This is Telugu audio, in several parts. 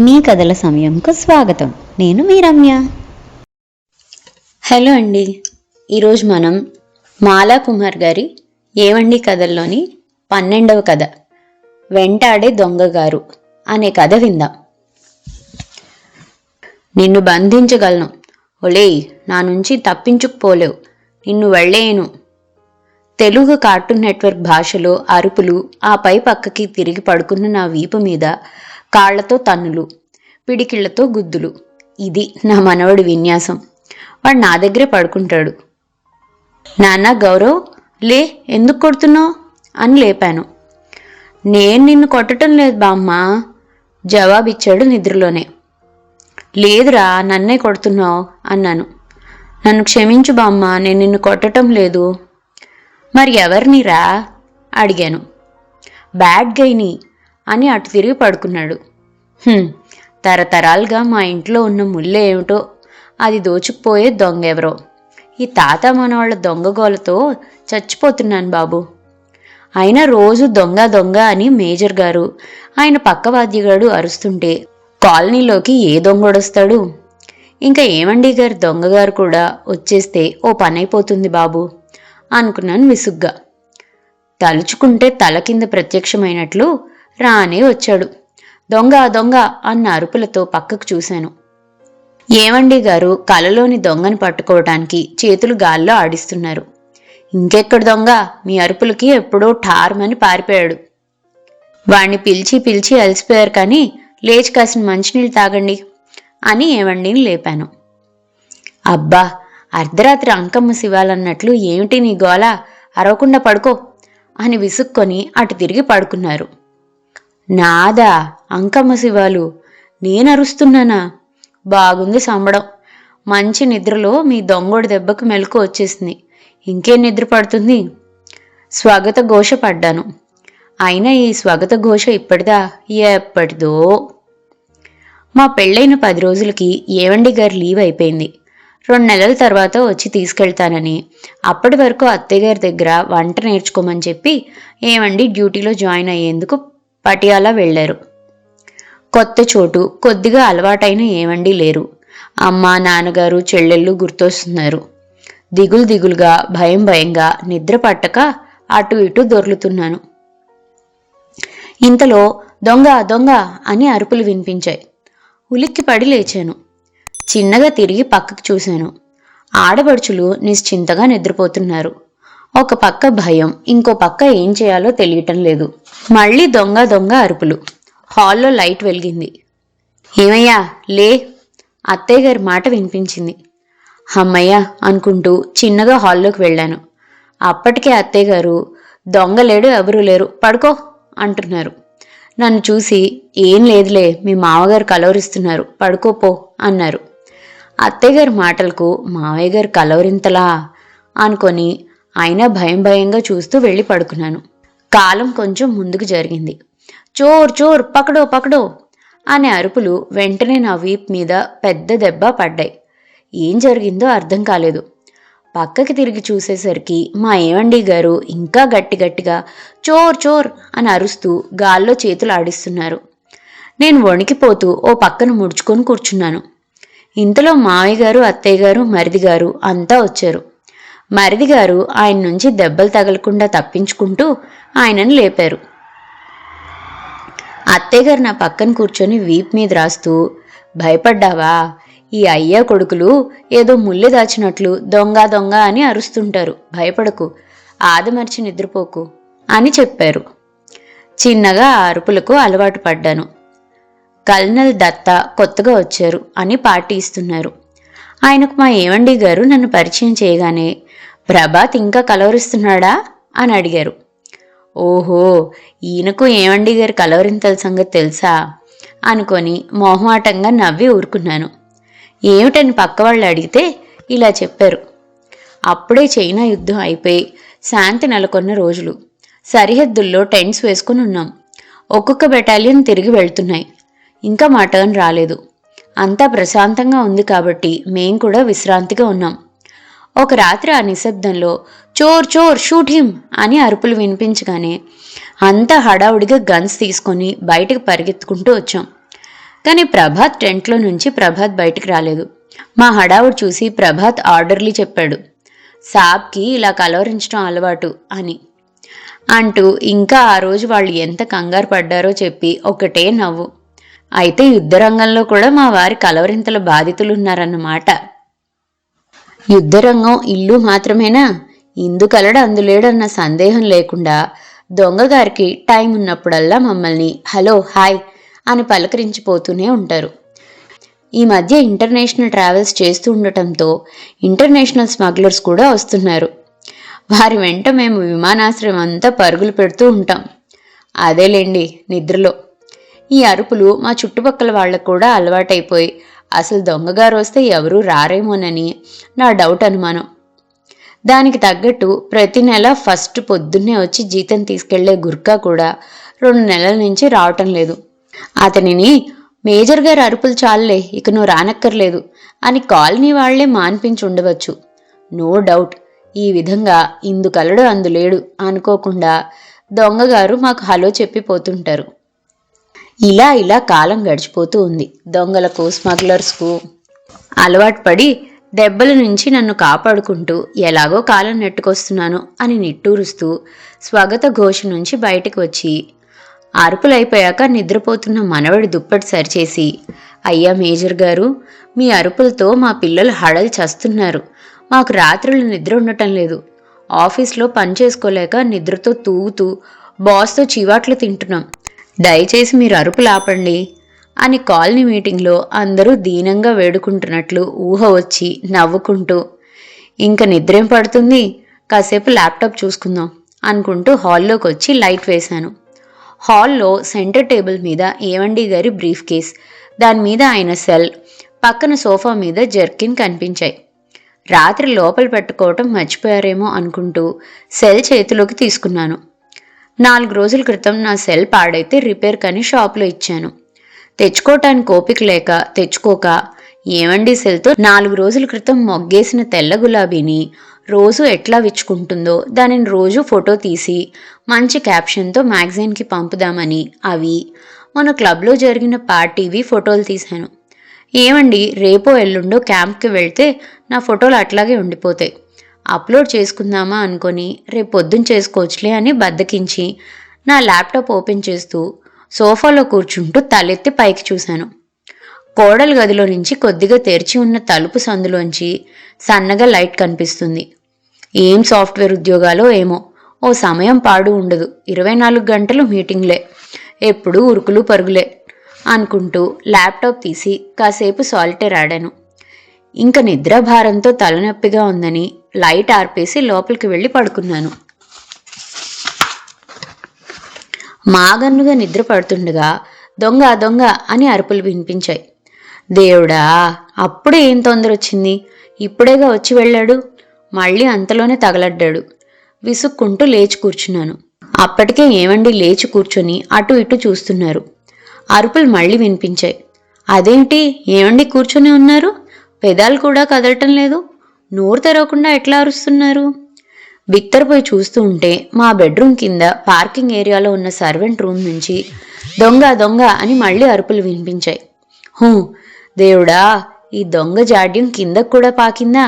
మీ కథల సమయంకు స్వాగతం. నేను మీ రమ్య హలో అండి. ఈరోజు మనం మాలా కుమార్ గారి ఏవండి కథల్లోని పన్నెండవ కథ వెంటాడే దొంగగారు అనే కథ విందాం. నిన్ను బంధించగలను. ఒలేయ్ నా నుంచి తప్పించుకుపోలేవు. నిన్ను వెళ్ళేయను. తెలుగు కార్టూన్ నెట్వర్క్ భాషలో అరుపులు ఆ పై పక్కకి తిరిగి పడుకున్న నా వీపు మీద కాళ్ళతో తన్నులు పిడికిళ్ళతో గుద్దులు. ఇది నా మనవడి విన్యాసం. వాడు నా దగ్గరే పడుకుంటాడు. నాన్న గౌరవ్ లే ఎందుకు కొడుతున్నావు? అని లేపాను. నేను నిన్ను కొట్టడం లేదు బామ్మ. జవాబిచ్చాడు నిద్రలోనే. లేదురా నన్నే కొడుతున్నావు అన్నాను. నన్ను క్షమించు బామ్మ నేను నిన్ను కొట్టడం లేదు. మరి ఎవరినిరా? అడిగాను. బ్యాడ్ గైని. అని అటు తిరిగి పడుకున్నాడు. తరతరాలుగా మా ఇంట్లో ఉన్న ముళ్ళు ఏమిటో అది దోచుకుపోయే దొంగ ఎవరో. ఈ తాత మనవాళ్ళ దొంగ గోలతో చచ్చిపోతున్నాను బాబు. అయినా రోజు దొంగ దొంగ అని మేజర్ గారు ఆయన పక్కవాద్యగాడు అరుస్తుంటే కాలనీలోకి ఏ దొంగడొస్తాడు? ఇంకా ఏమండి గారు దొంగగారు కూడా వచ్చేస్తే ఓ పనైపోతుంది బాబు అనుకున్నాను విసుగ్గా. తలుచుకుంటే తల కింద ప్రత్యక్షమైనట్లు రానే వచ్చాడు. దొంగ దొంగ అన్న అరుపులతో పక్కకు చూశాను. ఏమండి గారు కలలోని దొంగని పట్టుకోవటానికి చేతులు గాల్లో ఆడిస్తున్నారు. ఇంకెక్కడ దొంగ? మీ అరుపులకి ఎప్పుడో ఠార్మని పారిపోయాడు. వాణ్ణి పిలిచి పిలిచి అలసిపోయారు కానీ లేచి కాసిన మంచినీళ్ళు తాగండి అని ఏమండిని లేపాను. అబ్బా అర్ధరాత్రి అంకమ్మ శివాలన్నట్లు ఏమిటి నీ గోల? అరవకుండా పడుకో అని విసుక్కొని అటు తిరిగి పడుకున్నారు. నాదా అంకమ్మ శివాలు నేను అరుస్తున్నానా బాగుంది సంబడం. మంచి నిద్రలో మీ దొంగోడి దెబ్బకు మెలకు వచ్చేసింది. ఇంకేం నిద్ర పడుతుంది? స్వాగత ఘోష పడ్డాను. అయినా ఈ స్వాగత ఘోష ఇప్పటిదా? ఎప్పటిదో. మా పెళ్ళైన పది రోజులకి ఏవండి గారి లీవ్ అయిపోయింది. రెండు నెలల తర్వాత వచ్చి తీసుకెళ్తానని. అప్పటి వరకు అత్తయ్య గారి దగ్గర వంట నేర్చుకోమని చెప్పి ఏవండి డ్యూటీలో జాయిన్ అయ్యేందుకు పటియాలా వెళ్ళారు. కొత్త చోటు కొద్దిగా అలవాటైన ఏమండి లేరు. అమ్మ నాన్నగారు చెల్లెళ్ళు గుర్తొస్తున్నారు. దిగులు దిగులుగా భయం భయంగా నిద్ర పట్టక అటు ఇటు దొర్లుతున్నాను. ఇంతలో దొంగ దొంగ అని అరుపులు వినిపించాయి. ఉలిక్కిపడి లేచాను. చిన్నగా తిరిగి పక్కకు చూశాను. ఆడపడుచులు నిశ్చింతగా నిద్రపోతున్నారు. ఒక పక్క భయం ఇంకో పక్క ఏం చేయాలో తెలియటం లేదు. మళ్ళీ దొంగ దొంగ అరుపులు. హాల్లో లైట్ వెలిగింది. ఏమయ్యా లే అత్తయ్య గారి మాట వినిపించింది. అమ్మయ్య అనుకుంటూ చిన్నగా హాల్లోకి వెళ్ళాను. అప్పటికే అత్తయ్య గారు దొంగలేడు ఎవరూ లేరు పడుకో అంటున్నారు. నన్ను చూసి ఏం లేదులే మీ మామగారు కలవరిస్తున్నారు పడుకోపో అన్నారు. అత్తయ్య గారి మాటలకు మావయ్య గారు కలవరింతలా అనుకొని అయినా భయం భయంగా చూస్తూ వెళ్ళి పడుకున్నాను. కాలం కొంచెం ముందుకు జరిగింది. చోర్ చోర్ పకడో పకడో అనే అరుపులు వెంటనే నా వీప్ మీద పెద్ద దెబ్బ పడ్డాయి. ఏం జరిగిందో అర్థం కాలేదు. పక్కకి తిరిగి చూసేసరికి మా ఏవండి గారు ఇంకా గట్టి గట్టిగా చోర్ చోర్ అని అరుస్తూ గాల్లో చేతులు ఆడిస్తున్నారు. నేను వణికిపోతూ ఓ పక్కన ముడుచుకొని కూర్చున్నాను. ఇంతలో మావయ్య గారు అత్తయ్య గారు మరిది గారు అంతా వచ్చారు. మరిది గారు ఆయన నుంచి దెబ్బలు తగలకుండా తప్పించుకుంటూ ఆయనను లేపారు. అత్తయ్య గారు నా పక్కన కూర్చొని వీప్ మీద రాస్తూ భయపడ్డావా? ఈ అయ్యా కొడుకులు ఏదో ముళ్ళు దాచినట్లు దొంగ దొంగ అని అరుస్తుంటారు. భయపడకు. ఆదమర్చి నిద్రపోకు అని చెప్పారు. చిన్నగా ఆ అరుపులకు అలవాటు పడ్డాను. కల్నల్ దత్త కొత్తగా వచ్చారు అని పార్టీ ఇస్తున్నారు. ఆయనకు మా ఏవండి గారు నన్ను పరిచయం చేయగానే ప్రభాత్ ఇంకా కలవరిస్తున్నాడా? అని అడిగారు. ఓహో ఈయనకు ఏమండి గారు కలవరింతల సంగతి తెలుసా? అనుకొని మొహమాటంగా నవ్వి ఊరుకున్నాను. ఏమిటని పక్క వాళ్ళు అడిగితే ఇలా చెప్పారు. అప్పుడే చైనా యుద్ధం అయిపోయి శాంతి నెలకొన్న రోజులు. సరిహద్దుల్లో టెంట్స్ వేసుకుని ఉన్నాం. ఒక్కొక్క బెటాలియన్ తిరిగి వెళ్తున్నాయి. ఇంకా మా టర్న్ రాలేదు. అంతా ప్రశాంతంగా ఉంది కాబట్టి మేం కూడా విశ్రాంతిగా ఉన్నాం. ఒక రాత్రి ఆ నిశ్శబ్దంలో చోర్ చోర్ షూట్ హిమ్ అని అరుపులు వినిపించగానే అంతా హడావుడిగా గన్స్ తీసుకొని బయటకు పరిగెత్తుకుంటూ వచ్చాం. కానీ ప్రభాత్ టెంట్లో నుంచి ప్రభాత్ బయటికి రాలేదు. మా హడావుడు చూసి ప్రభాత్ ఆర్డర్లీ చెప్పాడు. సాబ్కి ఇలా కలవరించడం అలవాటు అని. అంటూ ఇంకా ఆ రోజు వాళ్ళు ఎంత కంగారు పడ్డారో చెప్పి ఒకటే నవ్వు. అయితే యుద్ధరంగంలో కూడా మా వారి కలవరింతల బాధితులున్నారన్నమాట. యుద్ధరంగం ఇల్లు మాత్రమేనా? ఇందుకలడు అందులేడన్న సందేహం లేకుండా దొంగగారికి టైం ఉన్నప్పుడల్లా మమ్మల్ని హలో హాయ్ అని పలకరించిపోతూనే ఉంటారు. ఈ మధ్య ఇంటర్నేషనల్ ట్రావెల్స్ చేస్తూ ఉండటంతో ఇంటర్నేషనల్ స్మగ్లర్స్ కూడా వస్తున్నారు. వారి వెంట మేము విమానాశ్రయం అంతా పరుగులు పెడుతూ ఉంటాం. అదేలేండి నిద్రలో. ఈ అరుపులు మా చుట్టుపక్కల వాళ్ళకు కూడా అలవాటైపోయి అసలు దొంగగారు వస్తే ఎవరూ రారేమోనని నా డౌట్ అనుమానం. దానికి తగ్గట్టు ప్రతి నెల ఫస్ట్ పొద్దున్నే వచ్చి జీతం తీసుకెళ్ళే గుర్కా కూడా రెండు నెలల నుంచి రావటం లేదు. అతనిని మేజర్ గారు అరుపులు చాలులే ఇక నువ్వు రానక్కర్లేదు అని కాలనీ వాళ్ళే మాన్పించి ఉండవచ్చు. నో డౌట్ ఈ విధంగా ఇందుకలడు అందులేడు అనుకోకుండా దొంగగారు మాకు హలో చెప్పి పోతుంటారు ఇలా ఇలా కాలం గడిచిపోతూ ఉంది. దొంగలకు స్మగ్లర్స్కు అలవాటు పడి దెబ్బల నుంచి నన్ను కాపాడుకుంటూ ఎలాగో కాలం నెట్టుకొస్తున్నాను అని నిట్టూరుస్తూ స్వాగత ఘోష నుంచి బయటకు వచ్చి అరుపులైపోయాక నిద్రపోతున్న మనవడి దుప్పటి సరిచేసి అయ్యా మేజర్ గారు మీ అరుపులతో మా పిల్లలు హడలు చస్తున్నారు. మాకు రాత్రులు నిద్ర ఉండటం లేదు. ఆఫీస్లో పని చేసుకోలేక నిద్రతో తూగుతూ బాస్తో చివాట్లు తింటున్నాం. దయచేసి మీరు అరుపులు ఆపండి అని కాలనీ మీటింగ్లో అందరూ దీనంగా వేడుకుంటున్నట్లు ఊహ వచ్చి నవ్వుకుంటూ ఇంక నిద్రేం పడుతుంది? కాసేపు ల్యాప్టాప్ చూసుకుందాం అనుకుంటూ హాల్లోకి వచ్చి లైట్ వేశాను. హాల్లో సెంటర్ టేబుల్ మీద ఏవండి గారి బ్రీఫ్ కేస్. దాని మీద ఆయన సెల్ పక్కన సోఫా మీద జర్కిన్ కనిపించాయి. రాత్రి లోపల పెట్టుకోవటం మర్చిపోయారేమో అనుకుంటూ సెల్ చేతిలోకి తీసుకున్నాను. నాలుగు రోజుల క్రితం నా సెల్ పాడైతే రిపేర్ కని షాప్లో ఇచ్చాను. తెచ్చుకోవటానికి ఓపిక లేక తెచ్చుకోక ఏమండి సెల్తో నాలుగు రోజుల క్రితం మొగ్గేసిన తెల్ల గులాబీని రోజు ఎట్లా విచ్చుకుంటుందో దానిని రోజు ఫోటో తీసి మంచి క్యాప్షన్తో మ్యాగజైన్కి పంపుదామని అవి మన క్లబ్లో జరిగిన పార్టీవి ఫోటోలు తీశాను. ఏమండి రేపో ఎల్లుండో క్యాంప్కి వెళ్తే నా ఫోటోలు అట్లాగే ఉండిపోతాయి. అప్లోడ్ చేసుకుందామా అనుకొని రేపు పొద్దున్న చేసుకోవచ్చులే అని బద్దకించి నా ల్యాప్టాప్ ఓపెన్ చేస్తూ సోఫాలో కూర్చుంటూ తలెత్తి పైకి చూశాను. కోడల గదిలో నుంచి కొద్దిగా తెరిచి ఉన్న తలుపు సందులోంచి సన్నగా లైట్ కనిపిస్తుంది. ఏం సాఫ్ట్వేర్ ఉద్యోగాలో ఏమో. ఓ సమయం పాడు ఉండదు. ఇరవై నాలుగు గంటలు మీటింగ్లే. ఎప్పుడూ ఉరుకులు పరుగులే అనుకుంటూ ల్యాప్టాప్ తీసి కాసేపు సాలిటేర్ ఆడాను ఇంక నిద్రాభారంతో తలనొప్పిగా ఉందని లైట్ ఆర్పేసి లోపలికి వెళ్ళి పడుకున్నాను. మాగన్నుగా నిద్ర పడుతుండగా దొంగ దొంగ అని అరుపులు వినిపించాయి. దేవుడా అప్పుడే ఏం తొందర వచ్చింది ఇప్పుడేగా వచ్చి వెళ్ళాడు? మళ్ళీ అంతలోనే తగలడ్డాడు. విసుక్కుంటూ లేచి కూర్చున్నాను. అప్పటికే ఏమండి లేచి కూర్చొని అటు ఇటు చూస్తున్నారు. అరుపులు మళ్ళీ వినిపించాయి. అదేంటి ఏమండి కూర్చొని ఉన్నారు? పెదాలు కూడా కదలటం లేదు? నోరు తెరవకుండా ఎట్లా అరుస్తున్నారు? బిత్తరపోయి చూస్తూ ఉంటే మా బెడ్రూమ్ కింద పార్కింగ్ ఏరియాలో ఉన్న సర్వెంట్ రూమ్ నుంచి దొంగ దొంగ అని మళ్ళీ అరుపులు వినిపించాయి. హూ దేవుడా ఈ దొంగ జాడ్యం కిందకు కూడా పాకిందా?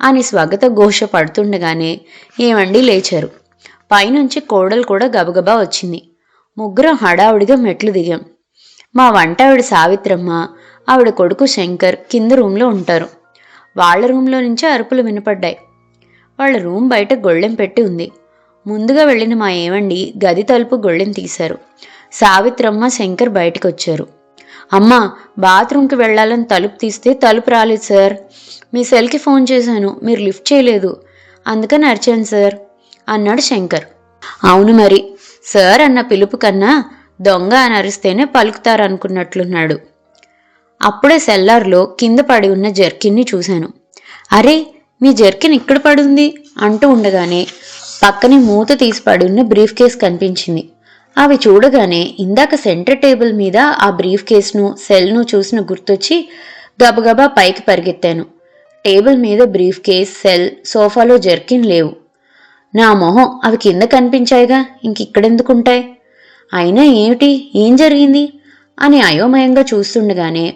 అని స్వాగత ఘోష పడుతుండగానే ఏమండి లేచారు. పైనుంచి కోడలు కూడా గబగబా వచ్చింది. ముగ్గురం హడావుడిగా మెట్లు దిగాం. మా వంటావిడ సావిత్రమ్మ ఆవిడ కొడుకు శంకర్ కింద రూమ్లో ఉంటారు. వాళ్ళ రూమ్లో నుంచే అరుపులు వినపడ్డాయి. వాళ్ళ రూమ్ బయట గొళ్ళెం పెట్టి ఉంది. ముందుగా వెళ్ళిన మా ఏమండి గది తలుపు గొళ్ళెం తీశారు. సావిత్రమ్మ శంకర్ బయటకు వచ్చారు అమ్మా బాత్రూమ్కి వెళ్ళాలని తలుపు తీస్తే తలుపు రాలేదు సార్. మీ సెల్కి ఫోన్ చేశాను మీరు లిఫ్ట్ చేయలేదు. అందుకని అరిచాను సార్ అన్నాడు శంకర్. అవును మరి సార్ అన్న పిలుపు కన్నా దొంగ అని అరిస్తేనే పలుకుతారనుకున్నట్లున్నాడు. అప్పుడే సెల్లార్లో కింద పడి ఉన్న జర్కిన్ని చూశాను. అరే మీ జర్కిన్ ఇక్కడ పడుంది అంటూ ఉండగానే పక్కనే మూత తీసి పడి ఉన్న బ్రీఫ్ కేస్ కనిపించింది. అవి చూడగానే ఇందాక సెంటర్ టేబుల్ మీద ఆ బ్రీఫ్ కేస్ను సెల్ను చూసిన గుర్తొచ్చి గబగబా పైకి పరిగెత్తాను. టేబుల్ మీద బ్రీఫ్ కేస్ సెల్ సోఫాలో జర్కిన్ లేవు. నా మొహం అవి కింద కనిపించాయిగా ఇంకిక్కడెందుకుంటాయి అయినా ఏమిటి? ఏం జరిగింది? అని అయోమయంగా చూస్తుండగానే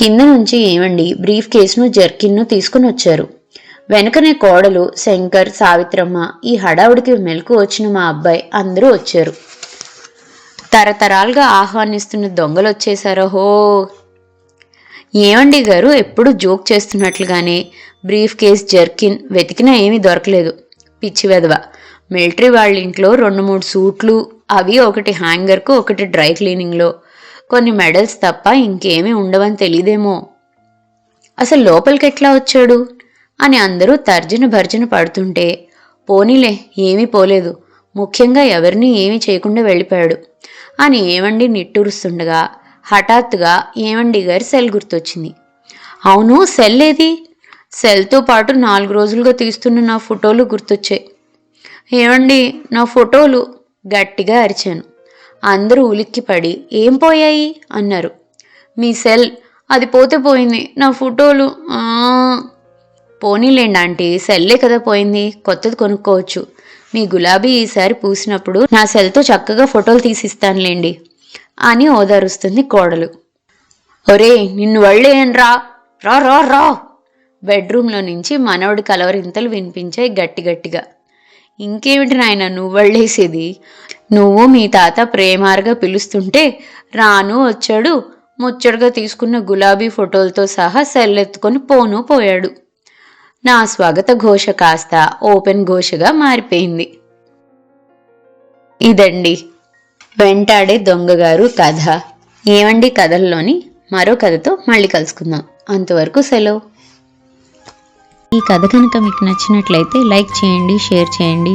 కింద నుంచి ఏమండి బ్రీఫ్ కేసును జర్కిన్ను తీసుకుని వచ్చారు. వెనుకనే కోడలు శంకర్ సావిత్రమ్మ ఈ హడావుడికి మెలకు వచ్చిన మా అబ్బాయి అందరూ వచ్చారు. తరతరాలుగా ఆహ్వానిస్తున్న దొంగలు వచ్చేసారో హో! ఏమండి గారు ఎప్పుడు జోక్ చేస్తున్నట్లుగానే బ్రీఫ్ కేస్ జర్కిన్ వెతికినా ఏమీ దొరకలేదు. పిచ్చి వెధవ. మిలిటరీ వాళ్ళ ఇంట్లో రెండు మూడు సూట్లు అవి ఒకటి హ్యాంగర్కు ఒకటి డ్రై క్లీనింగ్లో. కొన్ని మెడల్స్ తప్ప ఇంకేమీ ఉండవని తెలియదేమో అసలు లోపలికి ఎట్లా వచ్చాడు? అని అందరూ తర్జన భర్జన పడుతుంటే పోనీలే ఏమీ పోలేదు. ముఖ్యంగా ఎవరిని ఏమీ చేయకుండా వెళ్ళిపోయాడు. అని ఏమండి నిట్టూరుస్తుండగా హఠాత్తుగా ఏమండి గారి సెల్ గుర్తొచ్చింది. అవును సెల్ ఏది? సెల్తో పాటు నాలుగు రోజులుగా తీస్తున్న నా ఫోటోలు గుర్తొచ్చాయి. ఏమండి నా ఫోటోలు? గట్టిగా అరిచాను. అందరూ ఉలిక్కిపడి ఏం పోయాయి? అన్నారు. మీ సెల్ అది పోతే పోయింది. నా ఫోటోలు పోనీలేండి ఆంటీ సెల్లే కదా పోయింది. కొత్తది కొనుక్కోవచ్చు. మీ గులాబీ ఈసారి పూసినప్పుడు నా సెల్తో చక్కగా ఫోటోలు తీసిస్తానులేండి. అని ఓదారుస్తుంది కోడలు. ఒరే నిన్ను వళ్ళేయన్రా రా రా రా. బెడ్రూమ్లో నుంచి మనవడి కలవరింతలు వినిపించాయి గట్టి గట్టిగా ఇంకేమిటి నాయన నువ్వు వళ్ళేసేది నువ్వు మీ తాత ప్రేమారుగా పిలుస్తుంటే రాను వచ్చాడు. ముచ్చటగా తీసుకున్న గులాబీ ఫోటోలతో సహా సెల్లెత్తుకొని పోను పోయాడు. నా స్వాగత ఘోష కాస్త ఓపెన్ ఘోషగా మారిపోయింది. ఇదండి వెంటాడే దొంగగారు కథ. ఏమండి కథల్లోని? మరో కథతో మళ్ళీ కలుసుకుందాం. అంతవరకు సెలవు. ఈ కథ కనుక మీకు నచ్చినట్లయితే లైక్ చేయండి షేర్ చేయండి.